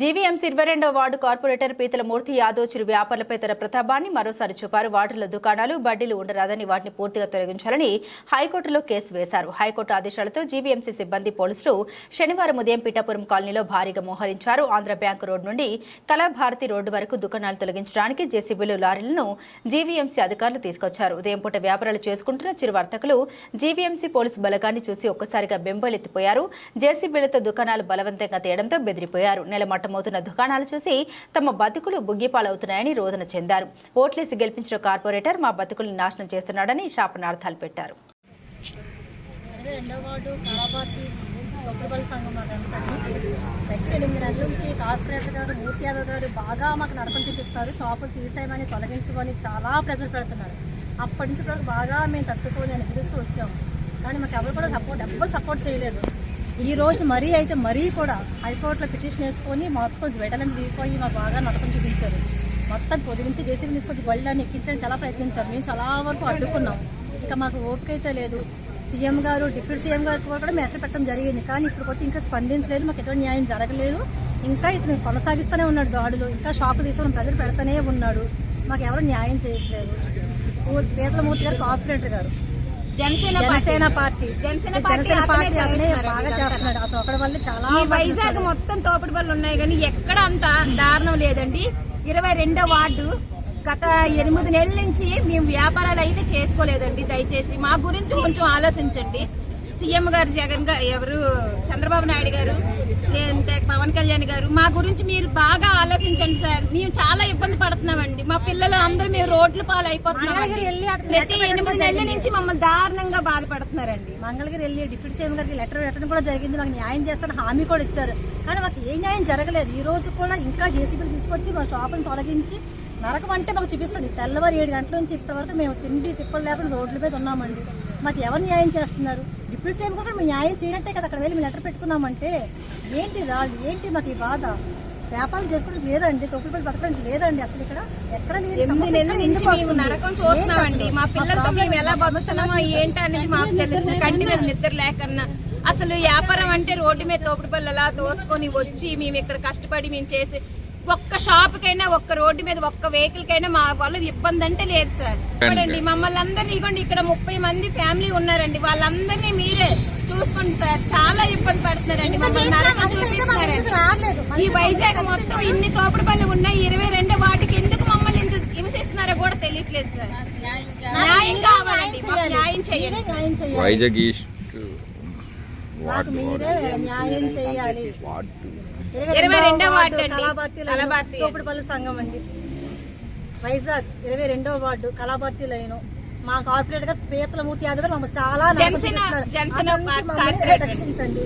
GVMC ఇరవై రెండవ ward corporator పీతల మూర్తి యాదవ్ చిరు వ్యాపారులపై తన ప్రతాపాన్ని మరోసారి చూపారు. వార్డుల దుకాణాలు బడ్డీలు ఉండరాదని వాటిని పూర్తిగా తొలగించాలని హైకోర్టులో కేసు వేశారు. హైకోర్టు ఆదేశాలతో జీవీఎంసీ సిబ్బంది పోలీసులు శనివారం ఉదయం పిఠాపురం కాలనీలో భారీగా మోహరించారు. ఆంధ్ర బ్యాంకు రోడ్డు నుండి కళాభారతి రోడ్డు వరకు దుకాణాలు తొలగించడానికి జేసీబీలు లారీలను జీవీఎంసీ అధికారులు తీసుకొచ్చారు. ఉదయం పూట వ్యాపారాలు చేసుకుంటున్న చిరు వర్తకులు జీవీఎంసీ పోలీసు బలగాన్ని చూసి ఒక్కసారిగా బెంబలెత్తిపోయారు. జేసీబీలతో దుకాణాలు బలవంతంగా తీయడంతో బెదిరిపోయారు. నెలమట్టమవుతున్న దుకాణాలు చూసి తమ బతుకులు బుగ్గిపాలవుతున్నాయని రోదన చెందారు. ఓట్లేసి గెలిపించిన కార్పొరేటర్ మా బతుకుల్ని నాశనం చేస్తున్నాడని శాపనార్థాలు పెట్టారు. కొబ్బరిపల్లి సంఘం దగ్గర ఎనిమిది నెలల నుంచి కార్పొరేటర్ గారు మూర్తి యాదవ్ గారు బాగా మాకు నడకం చూపిస్తారు. షాపులు తీసేయమని తొలగించమని చాలా ప్రెజర్ పెడుతున్నారు. అప్పటి నుంచి బాగా మేము తట్టుకొని ఎదురుస్తూ వచ్చాము. కానీ మాకు ఎవరు కూడా సపోర్ట్ ఎవ్వరు సపోర్ట్ చేయలేదు. ఈ రోజు మరీ అయితే మరీ కూడా హైకోర్టులో పిటిషన్ వేసుకొని మొత్తం వెడలను దిగిపోయి మాకు బాగా నడకం చూపించారు. మొత్తం పొది నుంచి జేసీబీ తీసుకొచ్చి బళ్ళని ఎక్కించడానికి చాలా ప్రయత్నించారు. మేము చాలా వరకు అడ్డుకున్నాం. ఇంకా మాకు ఓపిక అయితే లేదు. సీఎం గారు డిప్యూటీ సీఎం గారు కూడా మెటర్ పెట్టడం జరిగింది. కానీ ఇప్పుడు వచ్చి ఇంకా స్పందించలేదు. మాకు ఎటువంటి న్యాయం జరగలేదు. ఇంకా ఇతను కొనసాగిస్తూనే ఉన్నాడు దాడులు ఇంకా షాపు తీసుకుని ప్రజలు పెడతానే ఉన్నాడు. మాకు ఎవరు న్యాయం చేయట్లేదు. పేదల మూర్తి గారు కార్పొరేటర్ గారు. జనసేన జనసేన పార్టీ. జనసేన పార్టీ జనసేన అతనే పార్టీ అతనే చేస్తున్నారు బాగా ఇదంతా. చేస్తున్నాడు. అతను ఒకటి వల్ల చాలా ఈ వైజాగ్. మొత్తం తోపుడు బళ్ళు ఉన్నాయి కానీ ఎక్కడ అంత దారుణం లేదండి. ఇరవై రెండో వార్డు గత ఎనిమిది నెలల నుంచి మేము వ్యాపారాలు అయితే చేసుకోలేదండి. దయచేసి మా గురించి కొంచెం ఆలోచించండి. సీఎం గారు జగన్ గారు ఎవరు? చంద్రబాబు నాయుడు గారు లేదంటే పవన్ కళ్యాణ్ గారు. మా గురించి మీరు బాగా ఆలోచించండి సార్. మేము చాలా ఇబ్బంది పడుతున్నామండి. మా పిల్లలు అందరూ మేము రోడ్ల పాలు ప్రతి లెటర్ ఎనిమిది నెలల. నుంచి మమ్మల్ని దారుణంగా బాధపడుతున్నారండి. మంగళగిరి వెళ్ళి డిప్యూటీ సీఎం గారికి లెటర్ పెట్టడం కూడా జరిగింది. మాకు న్యాయం చేస్తాను హామీ కూడా ఇచ్చారు. కానీ మాకు ఏ న్యాయం జరగలేదు. ఈ రోజు కూడా ఇంకా జేసీబీలు తీసుకొచ్చి మా షాపులను తొలగించి నరకం అంటే మాకు చూపిస్తుంది తెల్లవారు ఏడు గంటల నుంచి ఇప్పటి వరకు మేము తిండి తిప్పలు లేకుండా రోడ్ల మీద ఉన్నామండి. మాకు ఎవరు న్యాయం చేస్తున్నారు డిప్యూటీ సీఎం కూడా మేము న్యాయం చేయనట్టే కదా అక్కడ వెళ్ళి మేము లెటర్ పెట్టుకున్నామంటే ఏంటి రాదు ఏంటి మాకు ఈ బాధ వ్యాపారం చేసుకోవడానికి లేదండి తొక్కులు బతకడానికి లేదండి అసలు ఇక్కడ ఎక్కడ? నరకం చూస్తున్నామండి? మా పిల్లలతో మేము ఎలా? బతుకుతున్నామో మాకు తెలుసు కంటి మీద నిద్ర లేకన్నా అసలు వ్యాపారం అంటే రోడ్డు మీద తోపుడు పళ్ళు అలా దోసుకొని వచ్చి మేము ఇక్కడ కష్టపడి మేము చేసి ఒక్క షాప్ కైనా ఒక్క రోడ్డు మీద ఒక్క వెహికల్ కైనా మా వల్ల ఇబ్బంది అంటే లేదు సార్. చూడండి మమ్మల్ని అందరినీ ఇగోండి ఇక్కడ ముప్పై మంది ఫ్యామిలీ ఉన్నారండి. వాళ్ళందరినీ మీరే చూసుకోండి సార్. చాలా ఇబ్బంది పడుతున్నారండి. మమ్మల్ని నరకం చూపిస్తున్నారండి. రాలేదు ఈ వైజాగ్ మొత్తం ఇన్ని తోపుడు పనులు ఉన్నాయి. ఇరవై రెండు వాటికి ఎందుకు మమ్మల్ని ఇంత హింసిస్తున్నారో కూడా తెలియట్లేదు సార్. న్యాయం కావాలండి. న్యాయం చేయండి వైజాగ్ ఈస్ట్ మాకు మీరే న్యాయం చేయాలి ఇరవై రెండో వార్డు. కళాభర్తి. తోపుడుపల్లి సంఘం అండి వైజాగ్ ఇరవై రెండో వార్డు కళాభర్తి లైను మా కార్పొరేటర్గా పీతల మూర్తి యాదవ్ గారు మమ్మల్ని చాలా. రక్షించండి